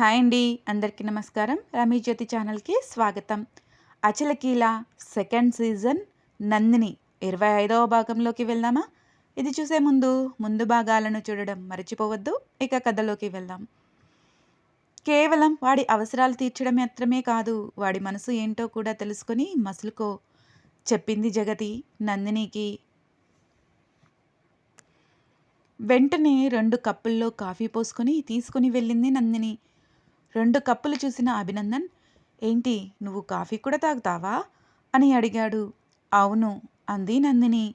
Hi అండి. అందరికీ నమస్కారం. రమీ జ్యోతి ఛానల్కి స్వాగతం. అచలకీల సెకండ్ సీజన్ నందిని ఇరవై ఐదవ భాగంలోకి వెళ్దామా? ఇది చూసే ముందు ముందు భాగాలను చూడడం మర్చిపోవద్దు. ఇక కథలోకి వెళ్దాం. కేవలం వాడి అవసరాలు తీర్చడం మాత్రమే కాదు వాడి మనసు ఏంటో కూడా తెలుసుకొని మసులుకో. చెప్పింది జగతి నందినికి. వెంటనే రెండు కప్పుల్లో కాఫీ పోసుకొని తీసుకుని వెళ్ళింది నందిని. రెండు కప్పులు చూసిన అభినందన్ ఏంటి నువ్వు కాఫీ కూడా తాగుతావా? అని అడిగాడు. అవును అంది నందిని.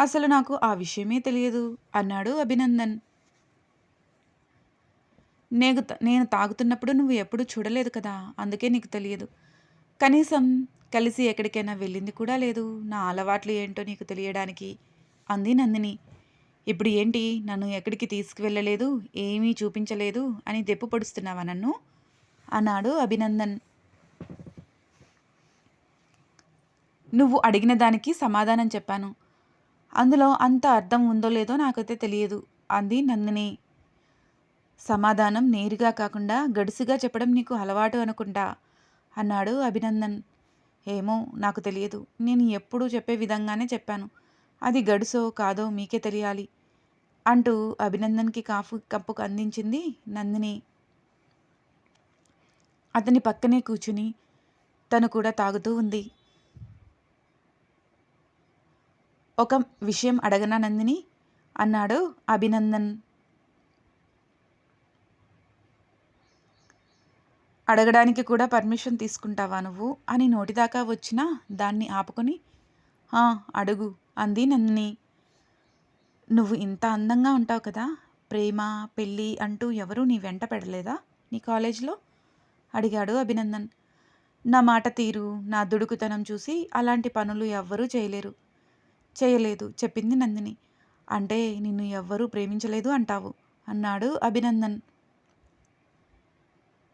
అసలు నాకు ఆ విషయమే తెలియదు అన్నాడు అభినందన్. నేను నేను తాగుతున్నప్పుడు నువ్వు ఎప్పుడూ చూడలేదు కదా అందుకే నీకు తెలియదు. కనీసం కలిసి ఎక్కడికైనా వెళ్ళింది కూడా లేదు. నా అలవాట్లు ఏంటో నీకు తెలియడానికి అంది నందిని. ఇప్పుడు ఏంటి? నన్ను ఎక్కడికి తీసుకువెళ్ళలేదు? ఏమీ చూపించలేదు? అని దెప్పు పొడుస్తున్నావా నన్ను? అన్నాడు అభినందన్. నువ్వు అడిగిన దానికి సమాధానం చెప్పాను. అందులో అంత అర్థం ఉందో లేదో నాకైతే తెలియదు అంది నందిని. సమాధానం నేరుగా కాకుండా గడుసుగా చెప్పడం నీకు అలవాటు అనుకుంటా అన్నాడు అభినందన్. ఏమో నాకు తెలియదు. నేను ఎప్పుడూ చెప్పే విధంగానే చెప్పాను. అది గడుసో కాదో మీకే తెలియాలి. అంటూ అభినందన్కి కాఫీ కప్పుకు అందించింది నందిని. అతని పక్కనే కూర్చుని తను కూడా తాగుతూ ఉంది. ఒక విషయం అడగనా నందిని? అన్నాడు అభినందన్. అడగడానికి కూడా పర్మిషన్ తీసుకుంటావా నువ్వు? అని నోటిదాకా వచ్చినా దాన్ని ఆపుకొని అడుగు అంది నందిని. నువ్వు ఇంత అందంగా ఉంటావు కదా ప్రేమ పెళ్ళి అంటూ ఎవరూ నీ వెంట పెడలేదా నీ కాలేజీలో? అడిగాడు అభినందన్. నా మాట తీరు నా దుడుకుతనం చూసి అలాంటి పనులు ఎవ్వరూ చేయలేరు. చేయలేదు చెప్పింది నందిని. అంటే నిన్ను ఎవ్వరూ ప్రేమించలేదు అంటావు అన్నాడు అభినందన్.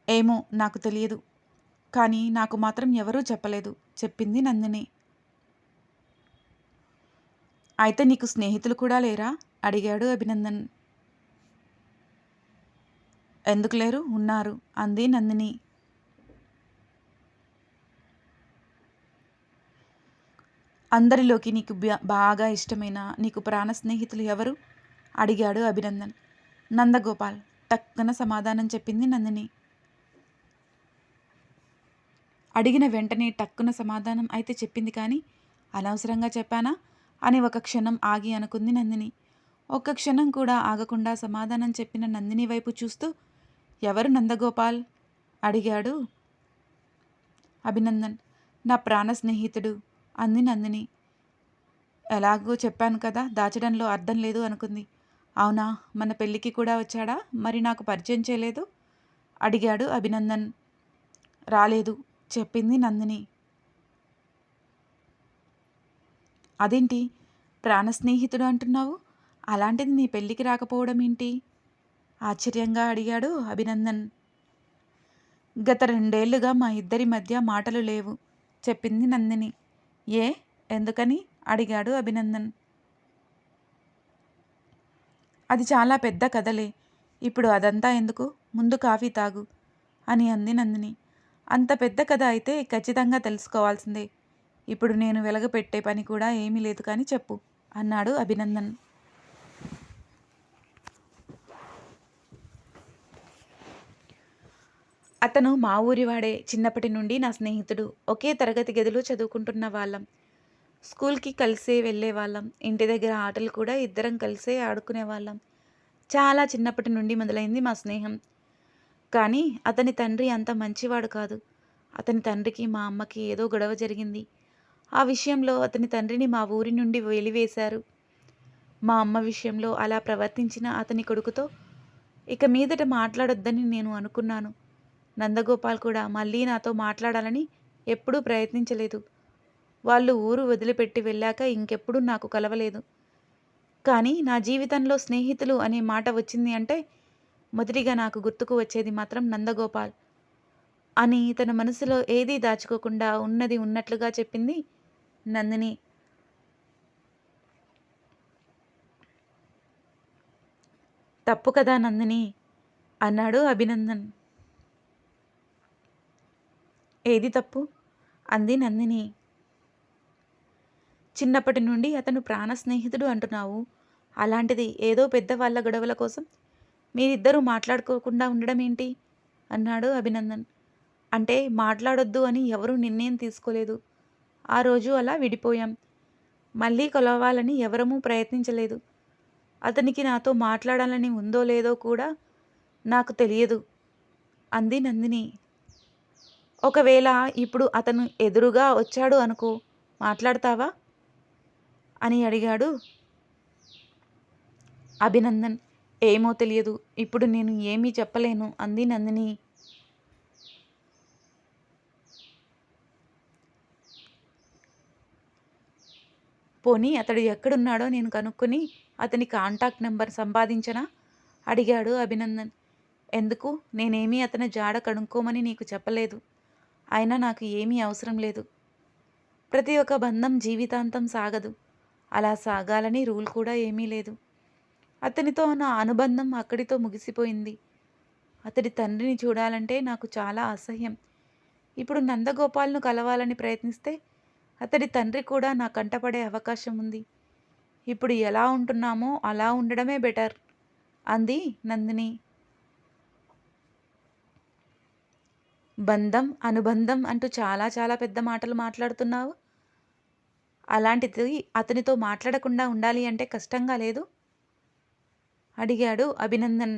ఏమో నాకు తెలియదు. కానీ నాకు మాత్రం ఎవరూ చెప్పలేదు చెప్పింది నందిని. అయితే నీకు స్నేహితులు కూడా లేరా? అడిగాడు అభినందన్. ఎందుకు లేరు? ఉన్నారు అంది నందిని. అందరిలోకి నీకు బ్యా- బాగా ఇష్టమైన నీకు ప్రాణ స్నేహితులు ఎవరు? అడిగాడు అభినందన్. నందగోపాల్. టక్కున సమాధానం చెప్పింది నందిని. అడిగిన వెంటనే టక్కున సమాధానం అయితే చెప్పింది కానీ అనవసరంగా చెప్పానా? అని ఒక క్షణం ఆగి అనుకుంది నందిని. ఒక్క క్షణం కూడా ఆగకుండా సమాధానం చెప్పిన నందిని వైపు చూస్తూ ఎవరు నందగోపాల్? అడిగాడు. అభినందన్ నా ప్రాణ స్నేహితుడు అంది నందిని. ఎలాగో చెప్పాను కదా దాచడంలో అర్థం లేదు అనుకుంది. అవునా మన పెళ్ళికి కూడా వచ్చాడా? మరి నాకు పరిచయం చేయలేదు? అడిగాడు అభినందన్. రాలేదు చెప్పింది నందిని. అదేంటి? ప్రాణ స్నేహితుడు అంటున్నావు? అలాంటిది నీ పెళ్ళికి రాకపోవడం ఏంటి? ఆశ్చర్యంగా అడిగాడు అభినందన్. గత రెండేళ్ళుగా మా ఇద్దరి మధ్య మాటలు లేవు చెప్పింది నందిని. ఏ? ఎందుకని? అడిగాడు అభినందన్. అది చాలా పెద్ద కథలే. ఇప్పుడు అదంతా ఎందుకు? ముందు కాఫీ తాగు అని అంది నందిని. అంత పెద్ద కథ అయితే ఖచ్చితంగా తెలుసుకోవాల్సిందే. ఇప్పుడు నేను వెలగపెట్టే పని కూడా ఏమీ లేదు కానీ చెప్పు అన్నాడు అభినందన్. అతను మా ఊరివాడే చిన్నప్పటి నుండి నా స్నేహితుడు ఒకే తరగతి గదిలో చదువుకుంటున్న వాళ్ళం. స్కూల్కి కలిసే వెళ్ళే వాళ్ళం. ఇంటి దగ్గర ఆటలు కూడా ఇద్దరం కలిసే ఆడుకునే వాళ్ళం. చాలా చిన్నప్పటి నుండి మొదలైంది మా స్నేహం. కానీ అతని తండ్రి అంత మంచివాడు కాదు. అతని తండ్రికి మా అమ్మకి ఏదో గొడవ జరిగింది. ఆ విషయంలో అతని తండ్రిని మా ఊరి నుండి వెలివేశారు. మా అమ్మ విషయంలో అలా ప్రవర్తించిన అతని కొడుకుతో ఇక మీదట మాట్లాడొద్దని నేను అనుకున్నాను. నందగోపాల్ కూడా మళ్ళీ నాతో మాట్లాడాలని ఎప్పుడూ ప్రయత్నించలేదు. వాళ్ళు ఊరు వదిలిపెట్టి వెళ్ళాక ఇంకెప్పుడు నాకు కలవలేదు. కానీ నా జీవితంలో స్నేహితులు అనే మాట వచ్చింది అంటే మొదటిగా నాకు గుర్తుకు వచ్చేది మాత్రం నందగోపాల్. అని తన మనసులో ఏదీ దాచుకోకుండా ఉన్నది ఉన్నట్లుగా చెప్పింది నందిని. తప్పు కదా నందిని అన్నాడు అభినందన్. ఏది తప్పు? అంది నందిని. చిన్నప్పటి నుండి అతను ప్రాణ స్నేహితుడు అంటున్నావు. అలాంటిది ఏదో పెద్దవాళ్ళ గొడవల కోసం మీరిద్దరూ మాట్లాడుకోకుండా ఉండడం ఏంటి? అన్నాడు అభినందన్. అంటే మాట్లాడొద్దు అని ఎవరూ నిర్ణయం తీసుకోలేదు. ఆ రోజు అలా విడిపోయాం. మళ్ళీ కలవాలని ఎవరమూ ప్రయత్నించలేదు. అతనికి నాతో మాట్లాడాలని ఉందో లేదో కూడా నాకు తెలియదు. అంది నందిని. ఒకవేళ ఇప్పుడు అతను ఎదురుగా వచ్చాడు అనుకో మాట్లాడతావా? అని అడిగాడు అభినందన్. ఏమో తెలియదు. ఇప్పుడు నేను ఏమీ చెప్పలేను అంది నందిని. పోనీ అతడు ఎక్కడున్నాడో నేను కనుక్కొని అతని కాంటాక్ట్ నెంబర్ సంపాదించనా? అడిగాడు అభినందన్. ఎందుకు? నేనేమీ అతని జాడ కనుక్కోమని నీకు చెప్పలేదు. అయినా నాకు ఏమీ అవసరం లేదు. ప్రతి ఒక్క బంధం జీవితాంతం సాగదు. అలా సాగాలని రూల్ కూడా ఏమీ లేదు. అతనితో నా అనుబంధం అక్కడితో ముగిసిపోయింది. అతడి తండ్రిని చూడాలంటే నాకు చాలా అసహ్యం. ఇప్పుడు నందగోపాల్ను కలవాలని ప్రయత్నిస్తే అతడి తండ్రి కూడా నా కంటపడే అవకాశం ఉంది. ఇప్పుడు ఎలా ఉంటున్నామో అలా ఉండడమే బెటర్ అంది నందిని. బంధం అనుబంధం అంటూ చాలా చాలా పెద్ద మాటలు మాట్లాడుతున్నావు. అలాంటిది అతనితో మాట్లాడకుండా ఉండాలి అంటే కష్టంగా లేదు? అడిగాడు అభినందన్.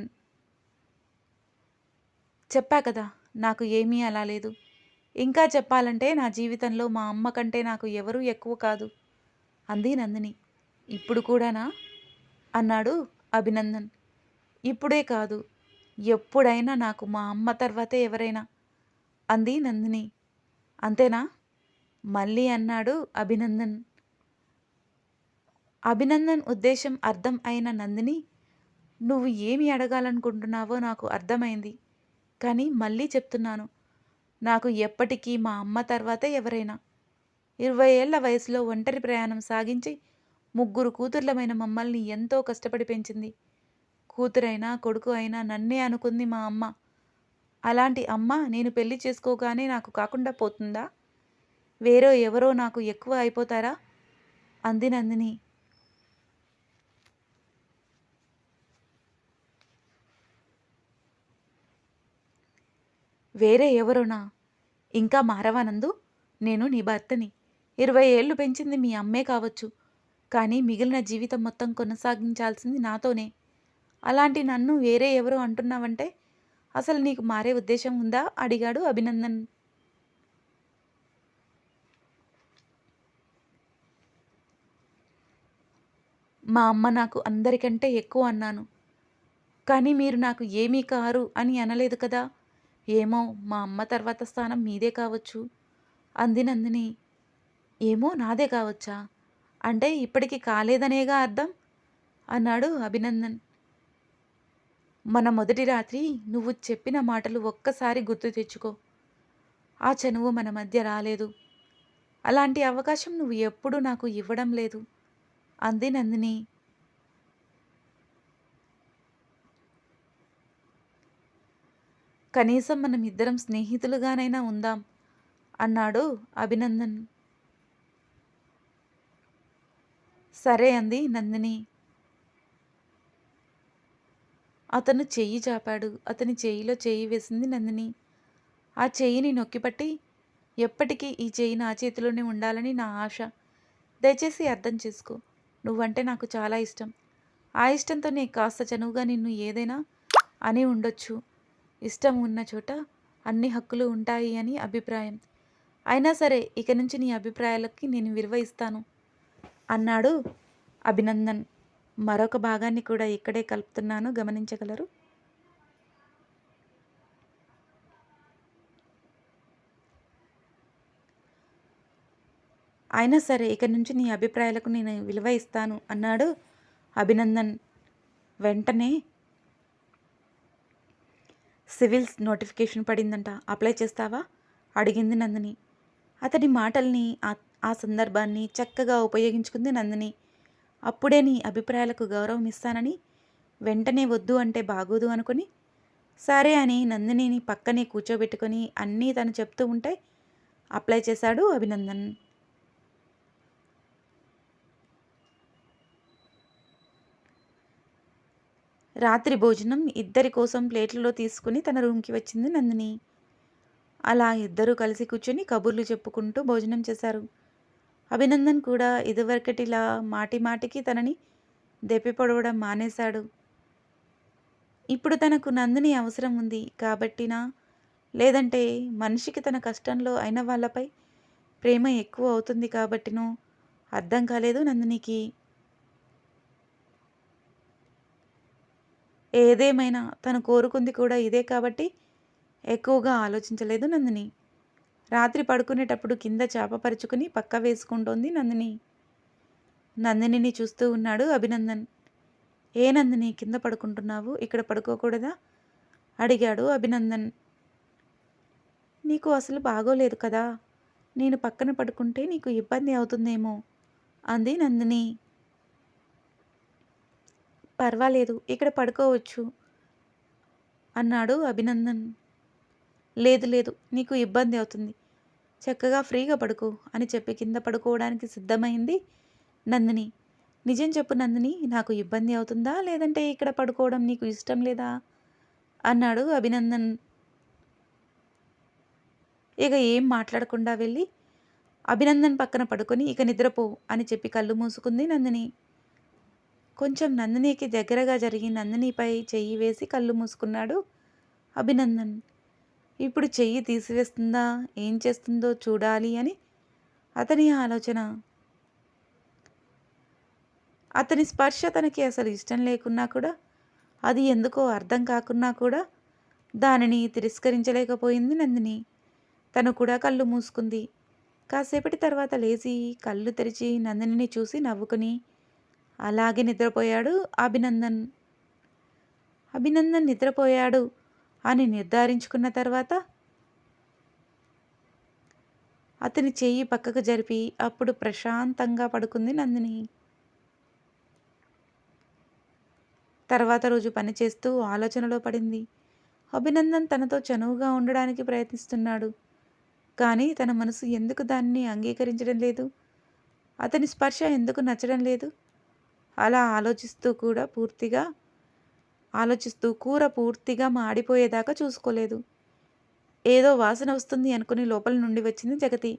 చెప్పా కదా నాకు ఏమీ అలా లేదు. ఇంకా చెప్పాలంటే నా జీవితంలో మా అమ్మ కంటే నాకు ఎవరూ ఎక్కువ కాదు. అంది నందిని. ఇప్పుడు కూడానా? అన్నాడు అభినందన్. ఇప్పుడే కాదు. ఎప్పుడైనా నాకు మా అమ్మ తర్వాతే ఎవరైనా? అంది నందిని. అంతేనా? మళ్ళీ అన్నాడు అభినందన్. అభినందన్ ఉద్దేశం అర్థం అయిన నందిని నువ్వు ఏమి అడగాలనుకుంటున్నావో నాకు అర్థమైంది. కానీ మళ్ళీ చెప్తున్నాను. నాకు ఎప్పటికీ మా అమ్మ తర్వాతే ఎవరైనా. ఇరవై ఏళ్ళ వయసులో ఒంటరి ప్రయాణం సాగించి ముగ్గురు కూతుర్లమైన మమ్మల్ని ఎంతో కష్టపడి పెంచింది. కూతురైనా కొడుకు అయినా నన్నే అనుకుంది మా అమ్మ. అలాంటి అమ్మ నేను పెళ్ళి చేసుకోగానే నాకు కాకుండా పోతుందా? వేరే ఎవరో నాకు ఎక్కువ అయిపోతారా? అంది నందిని. వేరే ఎవరోనా? ఇంకా మారవానందు? నేను నీ భర్తని. ఇరవై ఏళ్ళు పెంచింది మీ అమ్మే కావచ్చు. కానీ మిగిలిన జీవితం మొత్తం కొనసాగించాల్సింది నాతోనే. అలాంటి నన్ను వేరే ఎవరో అంటున్నావంటే అసలు నీకు మారే ఉద్దేశం ఉందా? అడిగాడు అభినందన్. మా అమ్మ నాకు అందరికంటే ఎక్కువ అన్నాను. కానీ మీరు నాకు ఏమీ కారు అని అనలేదు కదా? ఏమో మా అమ్మ తర్వాత స్థానం మీదే కావచ్చు. అంది నందిని. ఏమో నాదే కావచ్చా? అంటే ఇప్పటికి కాలేదనేగా అర్థం? అన్నాడు అభినందన్. మన మొదటి రాత్రి నువ్వు చెప్పిన మాటలు ఒక్కసారి గుర్తు తెచ్చుకో. ఆ చనువు మన మధ్య రాలేదు. అలాంటి అవకాశం నువ్వు ఎప్పుడూ నాకు ఇవ్వడం లేదు. అంది నందిని. కనీసం మనం ఇద్దరం స్నేహితులుగానైనా ఉందాం అన్నాడు అభినందన్. సరే అంది నందిని. అతను చెయ్యి చాపాడు. అతని చేయిలో చేయి వేసింది నందిని. ఆ చెయ్యిని నొక్కిపట్టి ఎప్పటికీ ఈ చేయి నా చేతిలోనే ఉండాలని నా ఆశ. దయచేసి అర్థం చేసుకో. నువ్వంటే నాకు చాలా ఇష్టం. ఆ ఇష్టంతో నీ కాస్త చనువుగా నిన్ను ఏదైనా అని ఉండొచ్చు. ఇష్టం ఉన్న చోట అన్ని హక్కులు ఉంటాయి అని అభిప్రాయం. అయినా సరే ఇక నుంచి నీ అభిప్రాయాలకి నేను విలువ ఇస్తాను అన్నాడు అభినందన్. మరొక భాగాన్ని కూడా ఇక్కడే కలుపుతున్నాను. గమనించగలరు? అయినా సరే ఇక నుంచి నీ అభిప్రాయాలకు నేను విలువ ఇస్తాను అన్నాడు అభినందన్. వెంటనే సివిల్స్ నోటిఫికేషన్ పడిందంట. అప్లై చేస్తావా? అడిగింది నందిని. అతడి మాటల్ని ఆ సందర్భాన్ని చక్కగా ఉపయోగించుకుంది నందిని. అప్పుడే నీ అభిప్రాయాలకు గౌరవం ఇస్తానని వెంటనే వద్దు అంటే బాగోదు అనుకుని సరే అని నందినిని పక్కనే కూర్చోబెట్టుకొని అన్నీ తను చెప్తూ ఉంటే అప్లై చేశాడు అభినందన్. రాత్రి భోజనం ఇద్దరి కోసం ప్లేట్లలో తీసుకుని తన రూమ్కి వచ్చింది నందిని. అలా ఇద్దరూ కలిసి కూర్చొని కబుర్లు చెప్పుకుంటూ భోజనం చేశారు. అభినందన్ కూడా ఇదివరకటిలా మాటి మాటికి తనని దెప్పిపడవడం మానేశాడు. ఇప్పుడు తనకు నందిని అవసరం ఉంది కాబట్టినా లేదంటే మనిషికి తన కష్టంలో అయిన వాళ్ళపై ప్రేమ ఎక్కువ అవుతుంది కాబట్టినో అర్థం కాలేదు నందినికి. ఏదేమైనా తను కోరుకుంది కూడా ఇదే కాబట్టి ఎక్కువగా ఆలోచించలేదు నందిని. రాత్రి పడుకునేటప్పుడు కింద చేప పరుచుకుని పక్క వేసుకుంటోంది నందిని. నందినిని చూస్తూ ఉన్నాడు అభినందన్. ఏ నందిని కింద పడుకుంటున్నావు? ఇక్కడ పడుకోకూడదా? అడిగాడు అభినందన్. నీకు అసలు బాగోలేదు కదా. నేను పక్కన పడుకుంటే నీకు ఇబ్బంది అవుతుందేమో? అంది నందిని. పర్వాలేదు ఇక్కడ పడుకోవచ్చు అన్నాడు అభినందన్. లేదు లేదు నీకు ఇబ్బంది అవుతుంది. చక్కగా ఫ్రీగా పడుకో అని చెప్పి కింద పడుకోవడానికి సిద్ధమైంది నందిని. నిజం చెప్పు నందిని నాకు ఇబ్బంది అవుతుందా? లేదంటే ఇక్కడ పడుకోవడం నీకు ఇష్టం లేదా? అన్నాడు అభినందన్. ఇక ఏం మాట్లాడకుండా వెళ్ళి అభినందన్ పక్కన పడుకొని ఇక నిద్రపో అని చెప్పి కళ్ళు మూసుకుంది నందిని. కొంచెం నందినికి దగ్గరగా జరిగి నందినిపై చెయ్యి వేసి కళ్ళు మూసుకున్నాడు అభినందన్. ఇప్పుడు చెయ్యి తీసివేస్తుందా? ఏం చేస్తుందో చూడాలి అని అతని ఆలోచన. అతని స్పర్శ తనకి అసలు ఇష్టం లేకున్నా కూడా అది ఎందుకో అర్థం కాకున్నా కూడా దానిని తిరస్కరించలేకపోయింది నందిని. తను కూడా కళ్ళు మూసుకుంది. కాసేపటి తర్వాత లేచి కళ్ళు తెరిచి నందినిని చూసి నవ్వుకుని అలాగే నిద్రపోయాడు అభినందన్. అభినందన్ నిద్రపోయాడు అని నిర్ధారించుకున్న తర్వాత అతని చెయ్యి పక్కకు జరిపి అప్పుడు ప్రశాంతంగా పడుకుంది నందిని. తర్వాత రోజు పనిచేస్తూ ఆలోచనలో పడింది. అభినందన్ తనతో చనువుగా ఉండడానికి ప్రయత్నిస్తున్నాడు. కానీ తన మనసు ఎందుకు దాన్ని అంగీకరించడం లేదు? అతని స్పర్శ ఎందుకు నచ్చడం లేదు? అలా ఆలోచిస్తూ కూడా పూర్తిగా ఆలోచిస్తూ కూర పూర్తిగా మాడిపోయేదాకా చూసుకోలేదు. ఏదో వాసన వస్తుంది అనుకుని లోపల నుండి వచ్చింది జగతి.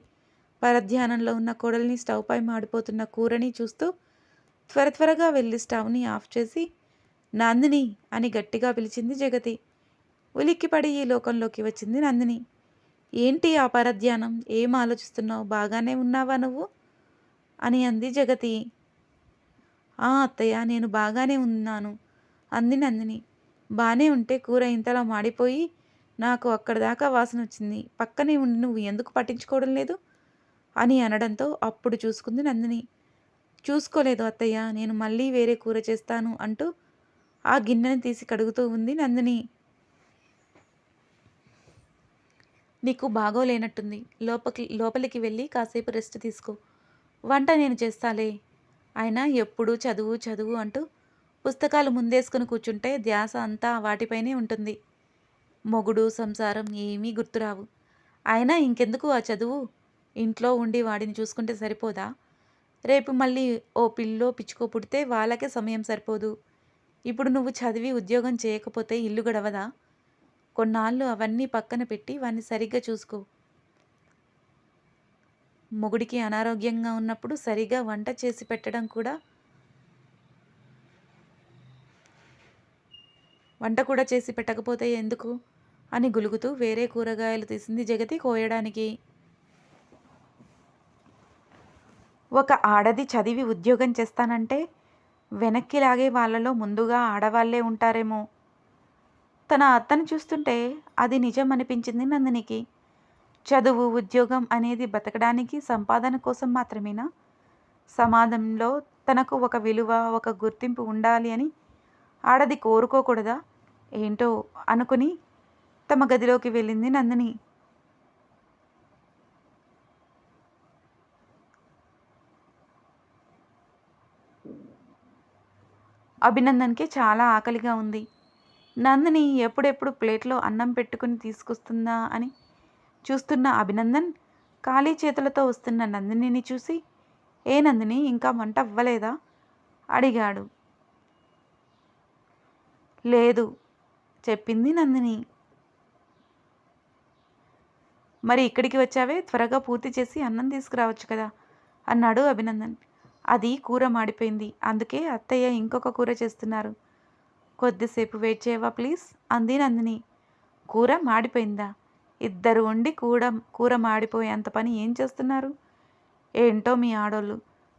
పరధ్యానంలో ఉన్న కోడల్ని స్టవ్పై మాడిపోతున్న కూరని చూస్తూ త్వర త్వరగా వెళ్ళి స్టవ్ని ఆఫ్ చేసి నందిని అని గట్టిగా పిలిచింది జగతి. ఉలిక్కిపడి ఈ లోకంలోకి వచ్చింది నందిని. ఏంటి ఆ పరధ్యానం? ఏం ఆలోచిస్తున్నావు? బాగానే ఉన్నావా నువ్వు? అని అంది జగతి. ఆ అత్తయ్య నేను బాగానే ఉన్నాను. అంది నందిని. బాగానే ఉంటే కూర ఇంతలా మాడిపోయి నాకు అక్కడ దాకా వాసన వచ్చింది. పక్కనే ఉండి నువ్వు ఎందుకు పట్టించుకోవడం లేదు? అని అనడంతో అప్పుడు చూసుకుంది నందిని. చూసుకోలేదు అత్తయ్య నేను మళ్ళీ వేరే కూర చేస్తాను అంటూ ఆ గిన్నెని తీసి కడుగుతూ ఉంది నందిని. నీకు బాగోలేనట్టుంది. లోపలికి లోపలికి వెళ్ళి కాసేపు రెస్ట్ తీసుకో. వంట నేను చేస్తాలే. ఆయన ఎప్పుడూ చదువు చదువు అంటూ పుస్తకాలు ముందేసుకుని కూర్చుంటే ధ్యాస అంతా వాటిపైనే ఉంటుంది. మొగుడు సంసారం ఏమీ గుర్తురావు. అయినా ఇంకెందుకు ఆ చదువు? ఇంట్లో ఉండి వాడిని చూసుకుంటే సరిపోదా? రేపు మళ్ళీ ఓ పిల్లో పిచ్చుకో పుడితే వాళ్ళకే సమయం సరిపోదు. ఇప్పుడు నువ్వు చదివి ఉద్యోగం చేయకపోతే ఇల్లు గడవదా? కొన్నాళ్ళు అవన్నీ పక్కన పెట్టి వాడిని సరిగ్గా చూసుకో. మొగుడికి అనారోగ్యంగా ఉన్నప్పుడు సరిగా వంట చేసి పెట్టడం కూడా వంట కూడా చేసి పెట్టకపోతే ఎందుకు అని గులుగుతూ వేరే కూరగాయలు తీసింది జగతి కోయడానికి. ఒక ఆడది చదివి ఉద్యోగం చేస్తానంటే వెనక్కి లాగే వాళ్ళలో ముందుగా ఆడవాళ్ళే ఉంటారేమో. తన అత్తను చూస్తుంటే అది నిజం అనిపించింది నందినికి. చదువు ఉద్యోగం అనేది బతకడానికి సంపాదన కోసం మాత్రమేనా? సమాజంలో తనకు ఒక విలువ ఒక గుర్తింపు ఉండాలి అని ఆడది కోరుకోకూడదా? ఏంటో అనుకుని తమ గదిలోకి వెళ్ళింది నందిని. అభినందన్కి చాలా ఆకలిగా ఉంది. నందిని ఎప్పుడెప్పుడు ప్లేట్లో అన్నం పెట్టుకుని తీసుకొస్తుందా అని చూస్తున్న అభినందన్ ఖాళీ చేతులతో వస్తున్న నందినిని చూసి ఏ నందిని ఇంకా వంట అవ్వలేదా? అడిగాడు. లేదు చెప్పింది నందిని. మరి ఇక్కడికి వచ్చావే? త్వరగా పూర్తి చేసి అన్నం తీసుకురావచ్చు కదా అన్నాడు అభినందన్. అది కూర మాడిపోయింది అందుకే అత్తయ్య ఇంకొక కూర చేస్తున్నారు. కొద్దిసేపు వెయిట్ చేయవా ప్లీజ్? అంది నందిని. కూర మాడిపోయిందా? ఇద్దరు ఉండి కూర కూర మాడిపోయేంత పని ఏం చేస్తున్నారు? ఏంటో మీ ఆడోళ్ళు.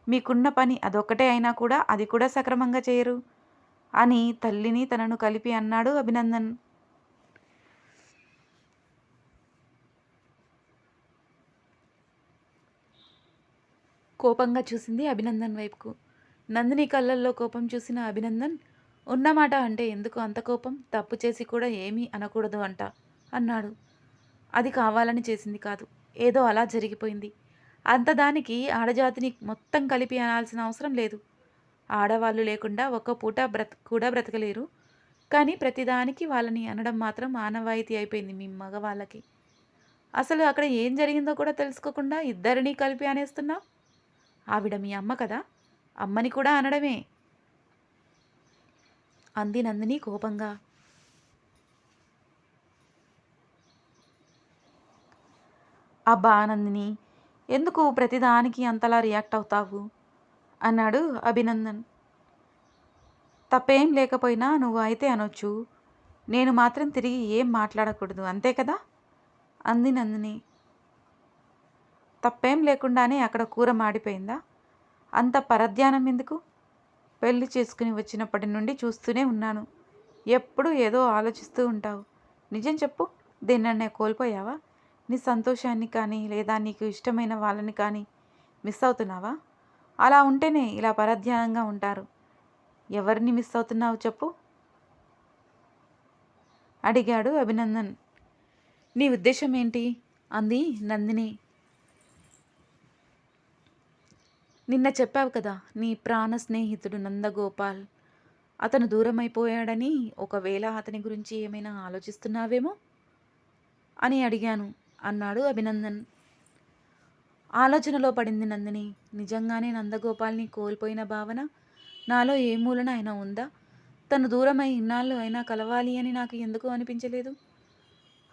మీకున్న పని అదొక్కటే అయినా కూడా అది కూడా సక్రమంగా చేయరు. అని తల్లిని తనను కలిపి అన్నాడు అభినందన్. కోపంగా చూసింది అభినందన్ వైపుకు. నందిని కళ్ళల్లో కోపం చూసిన అభినందన్ ఉన్నమాట అంటే ఎందుకు అంత కోపం? తప్పు చేసి కూడా ఏమీ అనకూడదు అంట అన్నాడు. అది కావాలని చేసింది కాదు. ఏదో అలా జరిగిపోయింది. అంత దానికి ఆడజాతిని మొత్తం కలిపి అనాల్సిన అవసరం లేదు. ఆడవాళ్ళు లేకుండా ఒక్క పూట బ్రత కూడా బ్రతకలేరు. కానీ ప్రతిదానికి వాళ్ళని అనడం మాత్రం ఆనవాయితీ అయిపోయింది మీ మగవాళ్ళకి. అసలు అక్కడ ఏం జరిగిందో కూడా తెలుసుకోకుండా ఇద్దరినీ కలిపి అనేస్తున్నావు? ఆవిడ మీ అమ్మ కదా? అమ్మని కూడా అనడమే. అంది నందిని కోపంగా. అబ్బా ఆనందిని ఎందుకు ప్రతిదానికి అంతలా రియాక్ట్ అవుతావు? అన్నాడు అభినందన్. తప్పేం లేకపోయినా నువ్వు అయితే అనొచ్చు. నేను మాత్రం తిరిగి ఏం మాట్లాడకూడదు అంతే కదా? అంది నందిని. తప్పేం లేకుండానే అక్కడ కూర మాడిపోయిందా? అంత పరధ్యానం ఎందుకు? పెళ్ళి చేసుకుని వచ్చినప్పటి నుండి చూస్తూనే ఉన్నాను. ఎప్పుడు ఏదో ఆలోచిస్తూ ఉంటావు. నిజం చెప్పు దేన్నన్నే కోల్పోయావా? నీ సంతోషాన్ని కానీ లేదా నీకు ఇష్టమైన వాళ్ళని కానీ మిస్ అవుతున్నావా? అలా ఉంటేనే ఇలా పరధ్యానంగా ఉంటారు. ఎవరిని మిస్ అవుతున్నావు చెప్పు? అడిగాడు అభినందన్. నీ ఉద్దేశం ఏంటి? అంది నందిని. నిన్న చెప్పావు కదా నీ ప్రాణ స్నేహితుడు నందగోపాల్. అతను దూరం అయిపోయాడని ఒకవేళ అతని గురించి ఏమైనా ఆలోచిస్తున్నావేమో? అని అడిగాను. అన్నాడు అభినందన్. ఆలోచనలో పడింది నందిని. నిజంగానే నందగోపాల్ని కోల్పోయిన భావన? నాలో ఏ మూలన అయినా ఉందా? తను దూరమై ఇన్నాళ్ళు అయినా కలవాలి అని నాకు ఎందుకు అనిపించలేదు?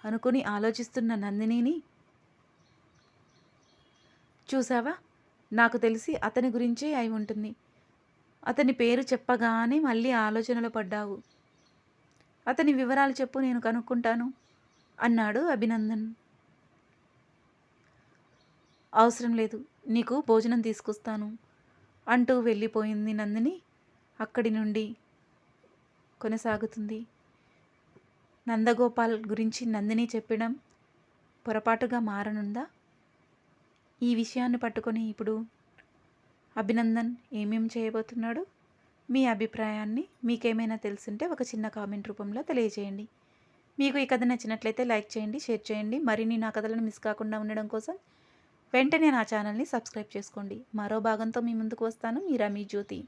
అనుకుని ఆలోచిస్తున్న నందినిని చూసావా నాకు తెలిసి అతని గురించే అయి ఉంటుంది. అతని పేరు చెప్పగానే మళ్ళీ ఆలోచనలో పడ్డావు. అతని వివరాలు చెప్పు నేను కనుక్కుంటాను అన్నాడు అభినందన్. అవసరం లేదు నీకు భోజనం తీసుకొస్తాను అంటూ వెళ్ళిపోయింది నందిని. అక్కడి నుండి కొనసాగుతుంది. నందగోపాల్ గురించి నందిని చెప్పడం పొరపాటుగా మారనుందా? ఈ విషయాన్ని పట్టుకొని ఇప్పుడు అభినందన్ ఏమేం చేయబోతున్నాడు? మీ అభిప్రాయాన్ని మీకేమైనా తెలుసుంటే ఒక చిన్న కామెంట్ రూపంలో తెలియజేయండి. మీకు ఈ కథ నచ్చినట్లయితే లైక్ చేయండి షేర్ చేయండి. మరిన్ని నా కథలను మిస్ కాకుండా ఉండడం కోసం వెంటనే నా ఛానల్ని సబ్స్క్రైబ్ చేసుకోండి. మరో భాగంతో మీ ముందుకు వస్తాను. మీరా మీ జ్యోతి.